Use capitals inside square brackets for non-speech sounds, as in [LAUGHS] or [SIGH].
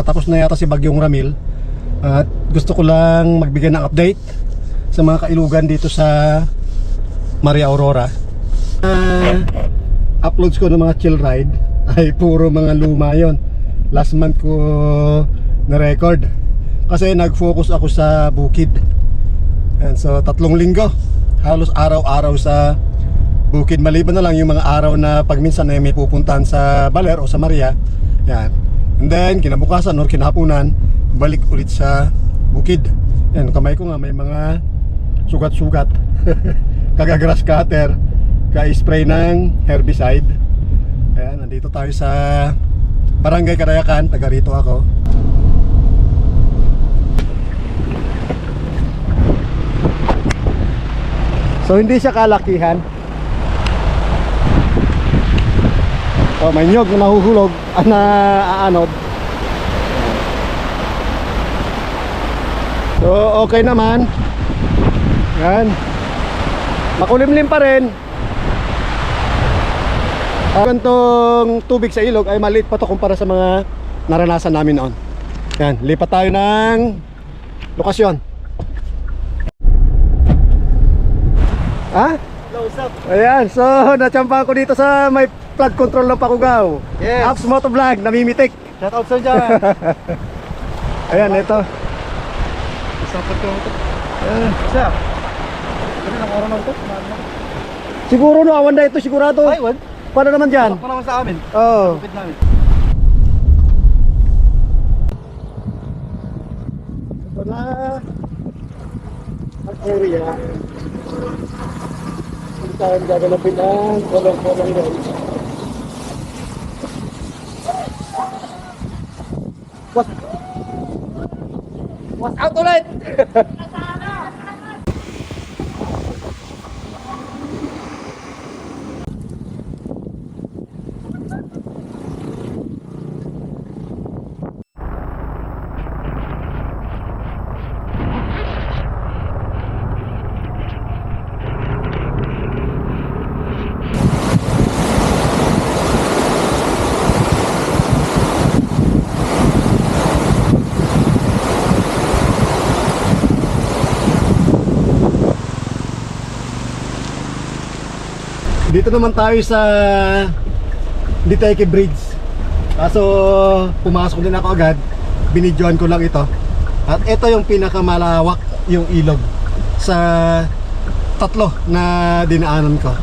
patapos na yata si Bagyong Ramil. At gusto ko lang magbigay ng update sa mga kailugan dito sa Maria Aurora. Ah, uploads ko ng mga chill ride [LAUGHS] ay puro mga luma yon. Last month ko na-record. Kasi nag-focus ako sa bukid. And so tatlong linggo, halos araw-araw sa bukid. Maliban na lang yung mga araw na pag minsan ay may pupuntahan sa Baler o sa Maria. Yan. Then kinabukasan or kinahapunan, balik ulit sa bukid. Yan, kamay ko nga may mga sugat-sugat. [LAUGHS] Kagagrass cutter, ka-spray ng herbicide. Ayan, nandito tayo sa Barangay Karayakan, taga rito ako. So hindi siya kalakihan. Oh, may nyog na nahuhulog, ah, na aanod. So okay naman. Yan. Makulimlim pa rin. Ang gantong tubig sa ilog ay maliit pa to kumpara sa mga naranasan namin noon. Yan, lipat tayo ng lokasyon. Ha? Close up. Ayan, so natsampa ko dito sa may flood control ng Pakugao. Yes. Apps Motovlog, namimitik. Shout out sa dyan. [LAUGHS] Ayan, ito. Isang pagkakutot. Ayan. Isa. Ano lang ito? Siguro no, awan na ito sigurado. Ay? Paano naman dyan? Pasok pa naman sa amin. Oo. Kapit namin. Ito na. Ang area. Kung saan gaganapin ang kolong-kolong doon. What? What's out ulit? Dito naman tayo sa Diteke Bridge. Kaso pumasok din ako agad. Binidyoan ko lang ito. At ito yung pinakamalawak yung ilog sa tatlo na dinaanan ko.